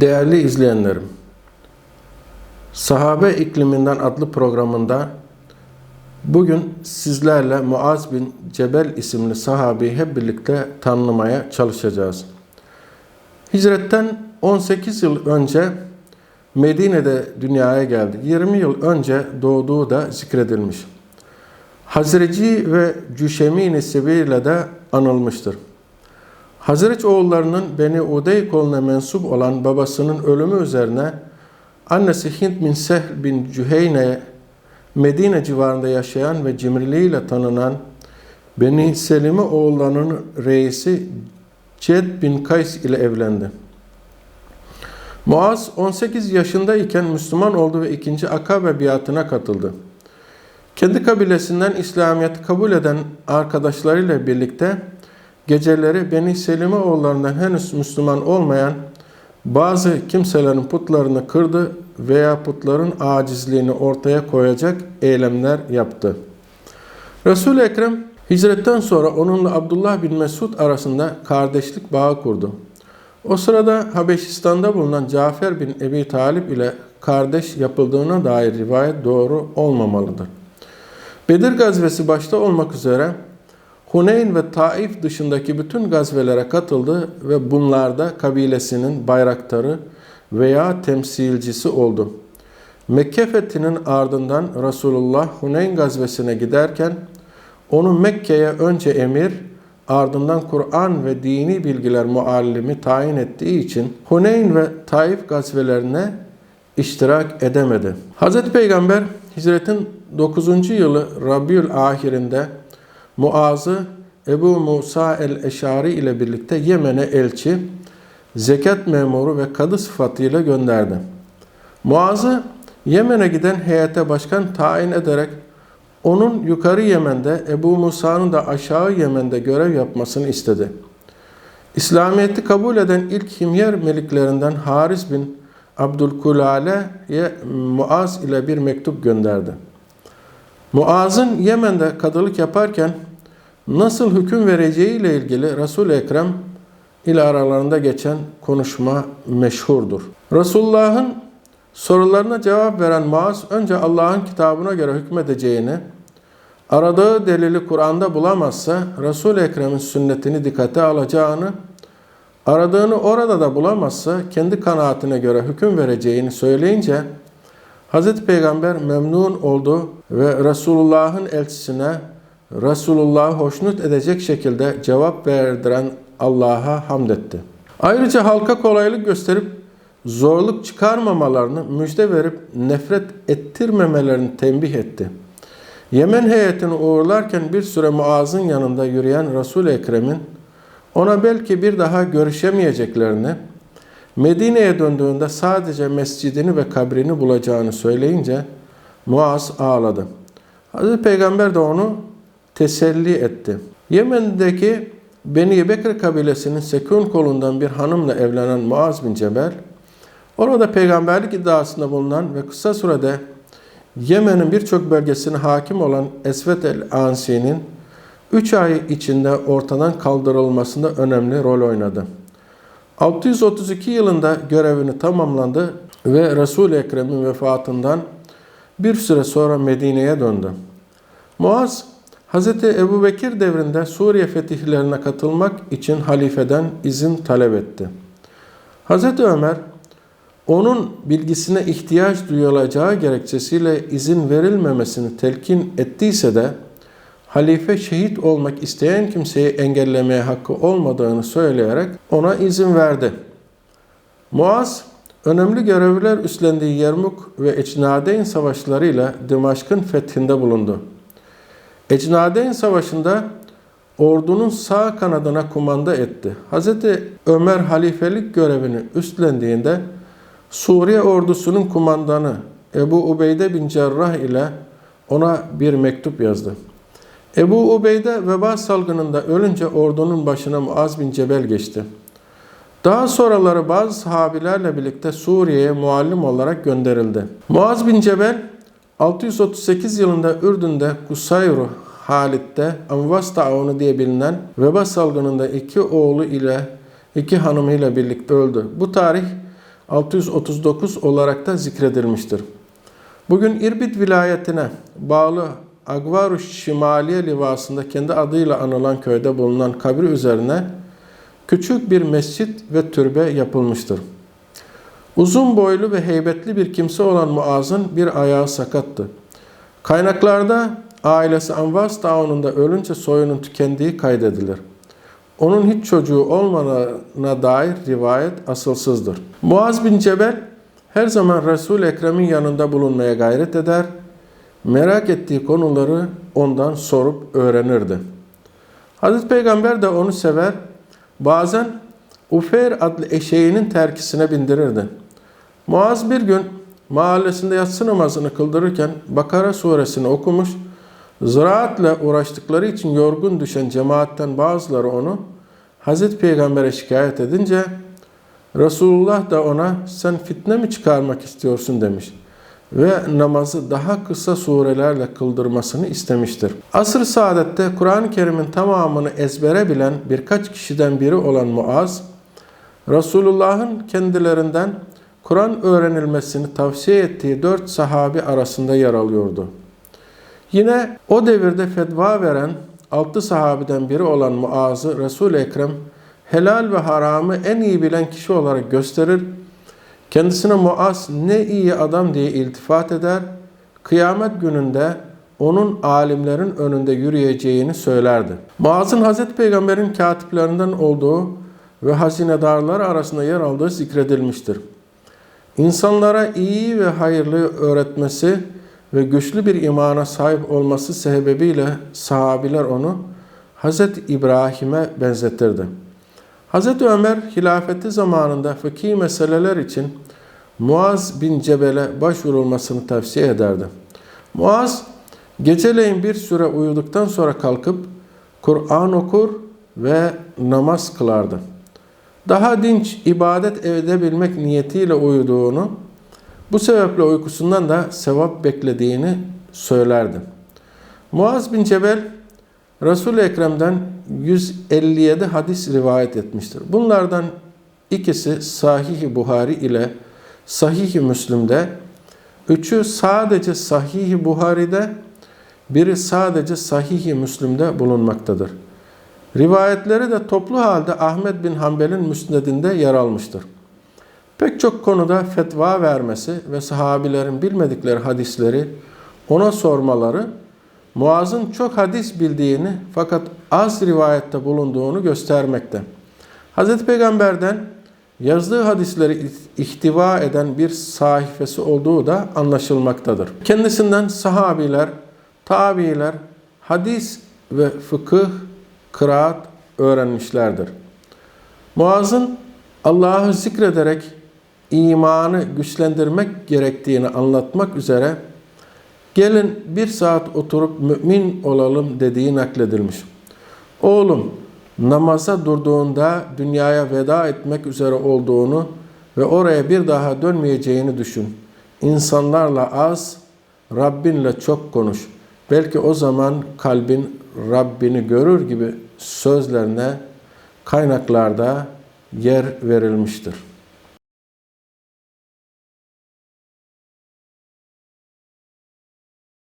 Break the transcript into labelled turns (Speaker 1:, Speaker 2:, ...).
Speaker 1: Değerli izleyenlerim, Sahabe İkliminden adlı programında bugün sizlerle Muaz bin Cebel isimli sahabeyi hep birlikte tanımaya çalışacağız. Hicretten 18 yıl önce Medine'de dünyaya geldi. 20 yıl önce doğduğu da zikredilmiş. Hazreci ve Cüşemi nesibiyle de anılmıştır. Hazreç oğullarının Beni Udey koluna mensup olan babasının ölümü üzerine annesi Hint bin Sehl bin Cüheyne Medine civarında yaşayan ve cimriliğiyle tanınan Beni Selime oğullarının reisi Ced bin Kays ile evlendi. Muaz 18 yaşındayken Müslüman oldu ve ikinci Akabe biatına katıldı. Kendi kabilesinden İslamiyet'i kabul eden arkadaşlarıyla birlikte geceleri Beni Selime oğullarından henüz Müslüman olmayan bazı kimselerin putlarını kırdı veya putların acizliğini ortaya koyacak eylemler yaptı. Resul-i Ekrem hicretten sonra onunla Abdullah bin Mesud arasında kardeşlik bağı kurdu. O sırada Habeşistan'da bulunan Cafer bin Ebi Talip ile kardeş yapıldığına dair rivayet doğru olmamalıdır. Bedir gazvesi başta olmak üzere Huneyn ve Taif dışındaki bütün gazvelere katıldı ve bunlarda kabilesinin bayraktarı veya temsilcisi oldu. Mekke fethinin ardından Resulullah Huneyn gazvesine giderken onu Mekke'ye önce emir, ardından Kur'an ve dini bilgiler muallimi tayin ettiği için Huneyn ve Taif gazvelerine iştirak edemedi. Hz. Peygamber hicretin 9. yılı Rabiül ahirinde Muaz'ı Ebu Musa el-Eşari ile birlikte Yemen'e elçi, zekat memuru ve kadı sıfatıyla gönderdi. Muaz'ı Yemen'e giden heyete başkan tayin ederek onun yukarı Yemen'de Ebu Musa'nın da aşağı Yemen'de görev yapmasını istedi. İslamiyet'i kabul eden ilk Himyer meliklerinden Haris bin Abdülkulale'ye Muaz ile bir mektup gönderdi. Muaz'ın Yemen'de kadılık yaparken nasıl hüküm vereceği ile ilgili Resul-i Ekrem ile aralarında geçen konuşma meşhurdur. Resulullah'ın sorularına cevap veren Muaz önce Allah'ın kitabına göre hükmedeceğini, aradığı delili Kur'an'da bulamazsa Resul-i Ekrem'in sünnetini dikkate alacağını, aradığını orada da bulamazsa kendi kanaatine göre hüküm vereceğini söyleyince Hz. Peygamber memnun oldu ve Resulullah'ın elçisine Resulullah'ı hoşnut edecek şekilde cevap verdiren Allah'a hamd etti. Ayrıca halka kolaylık gösterip zorluk çıkarmamalarını müjde verip nefret ettirmemelerini tembih etti. Yemen heyetini uğurlarken bir süre Muaz'ın yanında yürüyen Resul-i Ekrem'in ona belki bir daha görüşemeyeceklerini, Medine'ye döndüğünde sadece mescidini ve kabrini bulacağını söyleyince Muaz ağladı. Hazreti Peygamber de onu teselli etti. Yemen'deki Beni Bekir kabilesinin Sekun kolundan bir hanımla evlenen Muaz bin Cebel, orada peygamberlik iddiasında bulunan ve kısa sürede Yemen'in birçok bölgesine hakim olan Esvet el-Ansi'nin 3 ay içinde ortadan kaldırılmasında önemli rol oynadı. 632 yılında görevini tamamlandı ve Resul-i Ekrem'in vefatından bir süre sonra Medine'ye döndü. Muaz, Hz. Ebu Bekir devrinde Suriye fetihlerine katılmak için halifeden izin talep etti. Hz. Ömer, onun bilgisine ihtiyaç duyulacağı gerekçesiyle izin verilmemesini telkin ettiyse de halife şehit olmak isteyen kimseyi engellemeye hakkı olmadığını söyleyerek ona izin verdi. Muaz, önemli görevler üstlendiği Yermuk ve Ecnadeyn savaşlarıyla Dimaşk'ın fethinde bulundu. Ecnadeyn Savaşı'nda ordunun sağ kanadına kumanda etti. Hz. Ömer halifelik görevini üstlendiğinde Suriye ordusunun kumandanı Ebu Ubeyde bin Cerrah ile ona bir mektup yazdı. Ebu Ubeyde veba salgınında ölünce ordunun başına Muaz bin Cebel geçti. Daha sonraları bazı sahabilerle birlikte Suriye'ye muallim olarak gönderildi. Muaz bin Cebel 638 yılında Ürdün'de Kusayru Halit'te Amvas Taunu diye bilinen veba salgınında iki oğlu ile iki hanımıyla birlikte öldü. Bu tarih 639 olarak da zikredilmiştir. Bugün İrbit vilayetine bağlı Agvaruş Şimaliye Livası'nda kendi adıyla anılan köyde bulunan kabri üzerine küçük bir mescit ve türbe yapılmıştır. Uzun boylu ve heybetli bir kimse olan Muaz'ın bir ayağı sakattı. Kaynaklarda ailesi Anvas Dağı'nda ölünce soyunun tükendiği kaydedilir. Onun hiç çocuğu olmadığına dair rivayet asılsızdır. Muaz bin Cebel her zaman Resul-i Ekrem'in yanında bulunmaya gayret eder, merak ettiği konuları ondan sorup öğrenirdi. Hazreti Peygamber de onu sever, bazen Ufeyr adlı eşeğinin terkisine bindirirdi. Muaz bir gün mahallesinde yatsı namazını kıldırırken Bakara suresini okumuş, ziraatle uğraştıkları için yorgun düşen cemaatten bazıları onu Hazreti Peygamber'e şikayet edince Resulullah da ona sen fitne mi çıkarmak istiyorsun demiş ve namazı daha kısa surelerle kıldırmasını istemiştir. Asr-ı Saadet'te Kur'an-ı Kerim'in tamamını ezbere bilen birkaç kişiden biri olan Muaz, Resulullah'ın kendilerinden Kur'an öğrenilmesini tavsiye ettiği dört sahabi arasında yer alıyordu. Yine o devirde fetva veren altı sahabeden biri olan Muaz'ı Resul-i Ekrem helal ve haramı en iyi bilen kişi olarak gösterir, kendisine Muaz ne iyi adam diye iltifat eder, kıyamet gününde onun alimlerin önünde yürüyeceğini söylerdi. Muaz'ın Hazreti Peygamber'in katiplerinden olduğu ve hazinedarlar arasında yer aldığı zikredilmiştir. İnsanlara iyi ve hayırlı öğretmesi ve güçlü bir imana sahip olması sebebiyle sahabiler onu Hz. İbrahim'e benzetirdi. Hz. Ömer hilafeti zamanında fıkhi meseleler için Muaz bin Cebel'e başvurulmasını tavsiye ederdi. Muaz geceleyin bir süre uyuduktan sonra kalkıp Kur'an okur ve namaz kılardı. Daha dinç ibadet edebilmek niyetiyle uyuduğunu, bu sebeple uykusundan da sevap beklediğini söylerdi. Muaz bin Cebel Resul-i Ekrem'den 157 hadis rivayet etmiştir. Bunlardan ikisi Sahih-i Buhari ile Sahih-i Müslim'de, üçü sadece Sahih-i Buhari'de, biri sadece Sahih-i Müslim'de bulunmaktadır. Rivayetleri de toplu halde Ahmet bin Hanbel'in müsnedinde yer almıştır. Pek çok konuda fetva vermesi ve sahabilerin bilmedikleri hadisleri ona sormaları Muaz'ın çok hadis bildiğini fakat az rivayette bulunduğunu göstermekte. Hz. Peygamber'den yazdığı hadisleri ihtiva eden bir sahifesi olduğu da anlaşılmaktadır. Kendisinden sahabiler, tabiiler, hadis ve fıkıh, kıraat öğrenmişlerdir. Muaz'ın Allah'ı zikrederek imanı güçlendirmek gerektiğini anlatmak üzere gelin bir saat oturup mümin olalım dediği nakledilmiş. Oğlum namaza durduğunda dünyaya veda etmek üzere olduğunu ve oraya bir daha dönmeyeceğini düşün. İnsanlarla az, Rabbinle çok konuş. Belki o zaman kalbin Rabbini görür gibi sözlerine kaynaklarda yer verilmiştir.